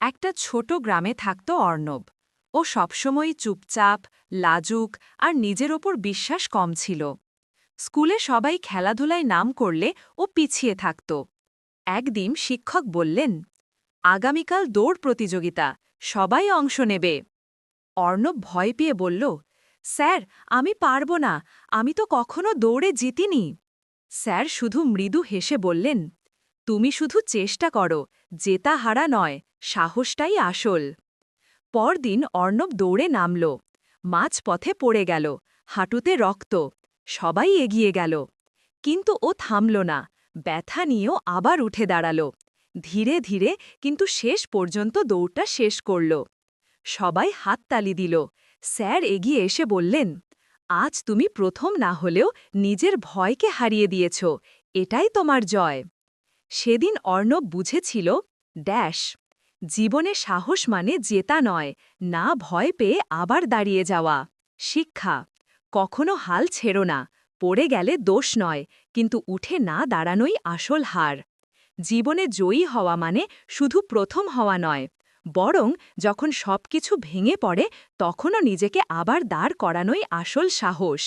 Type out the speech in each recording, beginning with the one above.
একটা ছোট গ্রামে থাকত অর্ণব। ও সবসময়ই চুপচাপ, লাজুক আর নিজের ওপর বিশ্বাস কম ছিল। স্কুলে সবাই খেলাধুলায় নাম করলে ও পিছিয়ে থাকত। একদিন শিক্ষক বললেন, আগামীকাল দৌড় প্রতিযোগিতা, সবাই অংশ নেবে। অর্ণব ভয় পেয়ে বলল, স্যার, আমি পারব না, আমি তো কখনো দৌড়ে জিতিনি। স্যার শুধু মৃদু হেসে বললেন, তুমি শুধু চেষ্টা করো, জেতা হারা নয় সাহসটাই আসল। পরদিন অর্ণব দৌড়ে নামল। মাছ পথে পড়ে গেল। হাঁটুতে রক্ত। সবাই এগিয়ে গেল। কিন্তু ও থামল না। ব্যথা নিয়েও আবার উঠে দাঁড়াল। ধীরে ধীরে কিন্তু শেষ পর্যন্ত দৌড়টা শেষ করল। সবাই হাততালি দিল। স্যার এগিয়ে এসে বললেন, আজ তুমি প্রথম না হলেও নিজের ভয়কে হারিয়ে দিয়েছ। এটাই তোমার জয়। সেদিন অর্ণব বুঝেছিল, ড্যাশ। জীবনে সাহস মানে জেতা নয়, না ভয় পেয়ে আবার দাঁড়িয়ে যাওয়া। শিক্ষা, কখনো হাল ছেড়ো না, পড়ে গেলে দোষ নয়, কিন্তু উঠে না দাঁড়ানোই আসল হার। জীবনে জয়ী হওয়া মানে শুধু প্রথম হওয়া নয়, বরং যখন সবকিছু ভেঙে পড়ে, তখনও নিজেকে আবার দাঁড় করানোই আসল সাহস।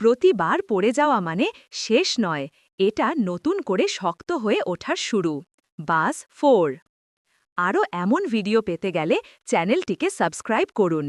প্রতিবার পড়ে যাওয়া মানে শেষ নয়, এটা নতুন করে শক্ত হয়ে ওঠার শুরু। বাস ফোর আরও এমন ভিডিও পেতে গেলে চ্যানেলটিকে সাবস্ক্রাইব করুন।